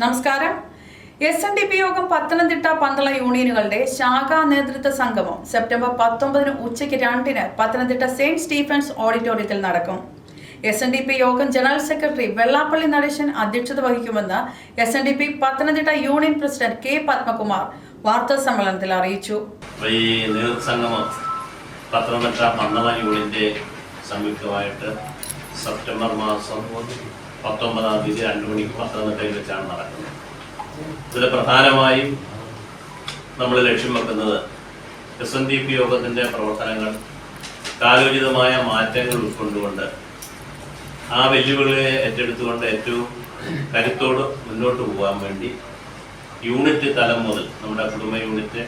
നമസ്കാരം. S N D P യോഗം പത്തനംതിട്ട പന്തള യൂണിയനുകളുടെ ശാഖാ നേതൃത്വ സംഗമം സെപ്റ്റംബർ പത്തൊമ്പതിന് ഉച്ചയ്ക്ക് രണ്ടിന് പത്തനംതിട്ട സെയിന്റ് സ്റ്റീഫൻസ് ഓഡിറ്റോറിയത്തിൽ നടക്കും. S N D P Yogam general secretary Vellappally Natesan അധ്യക്ഷത വഹിക്കുമെന്ന് S N D P Pathanamthitta union president K Padmakumar വാർത്താ സമ്മേളനത്തിൽ അറിയിച്ചു. ഈ പത്തനംതിട്ട പന്തള യൂണിയന്റെ സംയുക്തമായിട്ട് സെപ്റ്റംബർ മാസം പത്തൊമ്പതാം തീയതി രണ്ടു മണിക്ക് പത്തനംതിട്ടയിൽ വെച്ചാണ് നടക്കുന്നത്. ഇതിൽ പ്രധാനമായും നമ്മൾ ലക്ഷ്യം വെക്കുന്നത് എസ് എൻ ഡി പി യോഗത്തിന്റെ പ്രവർത്തനങ്ങൾ കാലോചിതമായ മാറ്റങ്ങൾ ഉൾക്കൊണ്ടുകൊണ്ട് ആ വെല്ലുവിളികളെ ഏറ്റെടുത്തുകൊണ്ട് ഏറ്റവും കരുത്തോട് മുന്നോട്ട് പോകാൻ വേണ്ടി യൂണിറ്റ് തലം മുതൽ നമ്മുടെ കുടുംബ യൂണിറ്റ്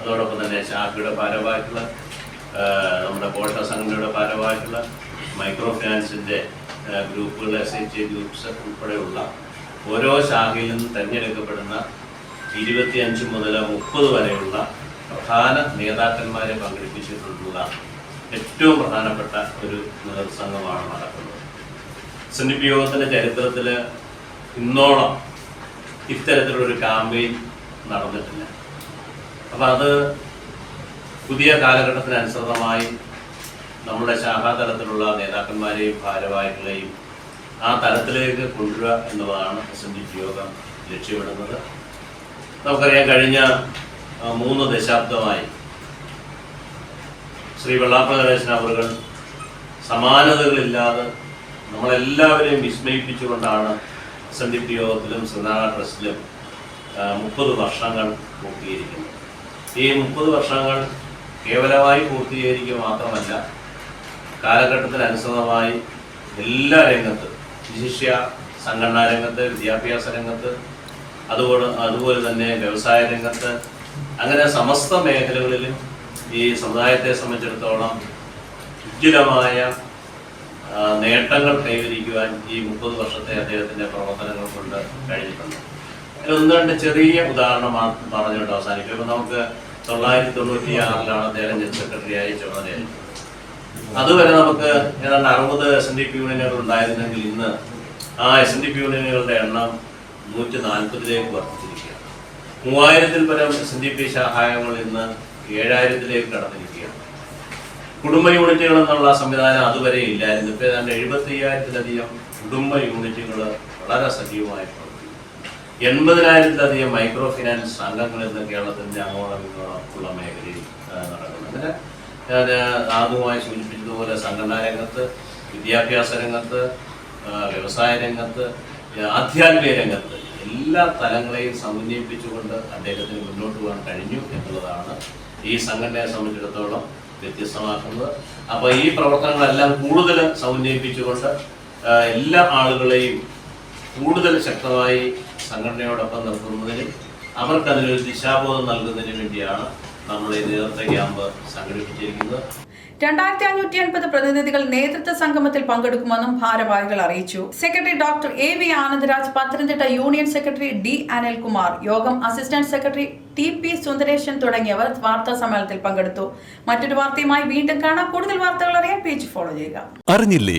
അതോടൊപ്പം തന്നെ ശാഖയുടെ ഭാരവാഹികൾ നമ്മുടെ പോഷക സംഘടനയുടെ ഭാരവാഹികൾ മൈക്രോ ഫിനാൻസിന്റെ ഗ്രൂപ്പുകൾ എസ് എച്ച് ഗ്രൂപ്പ്സ് ഉൾപ്പെടെയുള്ള ഓരോ ശാഖയിൽ നിന്നും തിരഞ്ഞെടുക്കപ്പെടുന്ന ഇരുപത്തിയഞ്ച് മുതൽ മുപ്പത് വരെയുള്ള പ്രധാന നേതാക്കന്മാരെ പങ്കെടുപ്പിച്ചിട്ടുള്ള ഏറ്റവും പ്രധാനപ്പെട്ട ഒരു നേതൃസംഘമാണ് നടക്കുന്നത്. എസ് പി യോഗത്തിന്റെ ചരിത്രത്തിൽ ഇന്നോളം ഇത്തരത്തിലൊരു ക്യാമ്പയിൻ നടന്നിട്ടില്ല. അപ്പം അത് പുതിയ കാലഘട്ടത്തിനനുസൃതമായി നമ്മുടെ ശാഖാതലത്തിലുള്ള നേതാക്കന്മാരെയും ഭാരവാഹികളെയും ആ തലത്തിലേക്ക് കൊണ്ടുവരിക എന്നുള്ളതാണ് എസ് എൻ ഡി പി യോഗം ലക്ഷ്യമിടുന്നത്. നമുക്കറിയാം കഴിഞ്ഞ മൂന്ന് ദശാബ്ദമായി ശ്രീ വെള്ളാപ്പ ഗണേശൻ അവർ സമാനതകളില്ലാതെ നമ്മളെല്ലാവരെയും വിസ്മയിപ്പിച്ചുകൊണ്ടാണ് എസ് എൻ ഡി പി യോഗത്തിലും ശ്രീനാഥ ട്രസ്റ്റിലും മുപ്പത് വർഷങ്ങൾ പൂർത്തീകരിക്കുന്നത്. ഈ മുപ്പത് വർഷങ്ങൾ കേവലമായി പൂർത്തീകരിക്കുക മാത്രമല്ല കാലഘട്ടത്തിനനുസൃതമായി എല്ലാ രംഗത്തും വിശിഷ്യ സംഘടനാ രംഗത്ത് വിദ്യാഭ്യാസ രംഗത്ത് അതുപോലെ അതുപോലെ തന്നെ വ്യവസായ രംഗത്ത് അങ്ങനെ സമസ്ത മേഖലകളിലും ഈ സമുദായത്തെ സംബന്ധിച്ചിടത്തോളം ഉജ്ജ്വലമായ നേട്ടങ്ങൾ കൈവരിക്കുവാൻ ഈ മുപ്പത് വർഷത്തെ അദ്ദേഹത്തിന്റെ പ്രവർത്തനങ്ങൾ കൊണ്ട് കഴിഞ്ഞിട്ടുണ്ട്. അതിൽ ഒന്ന് രണ്ട് ചെറിയ ഉദാഹരണം പറഞ്ഞുകൊണ്ട് അവസാനിക്കും. ഇപ്പം നമുക്ക് തൊള്ളായിരത്തി തൊണ്ണൂറ്റി ആറിലാണ് അദ്ദേഹം ജനറൽ സെക്രട്ടറിയായി ചുമതലയേറ്റത്. അതുവരെ നമുക്ക് ഏതാണ്ട് അറുപത് എസ് എൻ ഡി പി യൂണിയനുകൾ ഉണ്ടായിരുന്നെങ്കിൽ ഇന്ന് ആ എസ് എൻ ഡി പി യൂണിയനുകളുടെ എണ്ണം നൂറ്റി നാൽപ്പതിലേക്ക് വർദ്ധിച്ചിരിക്കുകയാണ്. മൂവായിരത്തിൽ പരം എസ് എൻ ഡി പി സഹായങ്ങൾ ഇന്ന് ഏഴായിരത്തിലേക്ക് കടന്നിരിക്കുകയാണ്. കുടുംബ യൂണിറ്റുകൾ എന്നുള്ള സംവിധാനം അതുവരെ ഇല്ലായിരുന്നു. ഇപ്പൊ ഏതാണ്ട് എഴുപത്തി അയ്യായിരത്തിലധികം കുടുംബ യൂണിറ്റുകൾ വളരെ സജീവമായി പ്രവർത്തിക്കുന്നു. എൺപതിനായിരത്തിലധികം മൈക്രോ ഫിനാൻസ് സംഘങ്ങൾ ഇന്ന് കേരളത്തിന്റെ അങ്ങോളം ഇങ്ങോളം ഉള്ള മേഖലയിൽ നടക്കുന്നുണ്ട്. ഞാൻ ആദ്യമായി സൂചിപ്പിച്ചതുപോലെ സംഘടനാ രംഗത്ത് വിദ്യാഭ്യാസ രംഗത്ത് വ്യവസായ രംഗത്ത് ആധ്യാത്മിക രംഗത്ത് എല്ലാ തലങ്ങളെയും സമന്വയിപ്പിച്ചുകൊണ്ട് അദ്ദേഹത്തിന് മുന്നോട്ട് പോകാൻ കഴിഞ്ഞു എന്നുള്ളതാണ് ഈ സംഘടനയെ സംബന്ധിച്ചിടത്തോളം വ്യത്യസ്തമാക്കുന്നത്. അപ്പോൾ ഈ പ്രവർത്തനങ്ങളെല്ലാം കൂടുതൽ സമന്വയിപ്പിച്ചുകൊണ്ട് എല്ലാ ആളുകളെയും കൂടുതൽ ശക്തമായി സംഘടനയോടൊപ്പം നിർത്തുന്നതിനും അവർക്കതിനൊരു ദിശാബോധം നൽകുന്നതിന് വേണ്ടിയാണ് നമ്മൾ ഈ നേതൃത്വ ക്യാമ്പ് സംഘടിപ്പിച്ചിരിക്കുന്നത്. രണ്ടായിരത്തി അഞ്ഞൂറ്റി എൺപത് പ്രതിനിധികൾ നേതൃത്വ സംഗമത്തിൽ പങ്കെടുക്കുമെന്നും ഭാരവാഹികൾ അറിയിച്ചു. Secretary doctor A V Anandaraj Pathanamthitta union secretary D Anilkumar Yogam assistant secretary T P Sundaresan തുടങ്ങിയവർ വാർത്താ സമ്മേളനത്തിൽ പങ്കെടുത്തു. മറ്റൊരു വാർത്തയുമായി വീണ്ടും കാണാം. കൂടുതൽ വാർത്തകൾ അറിയാൻ പേജ് ഫോളോ ചെയ്യുക. അറിഞ്ഞില്ലേ?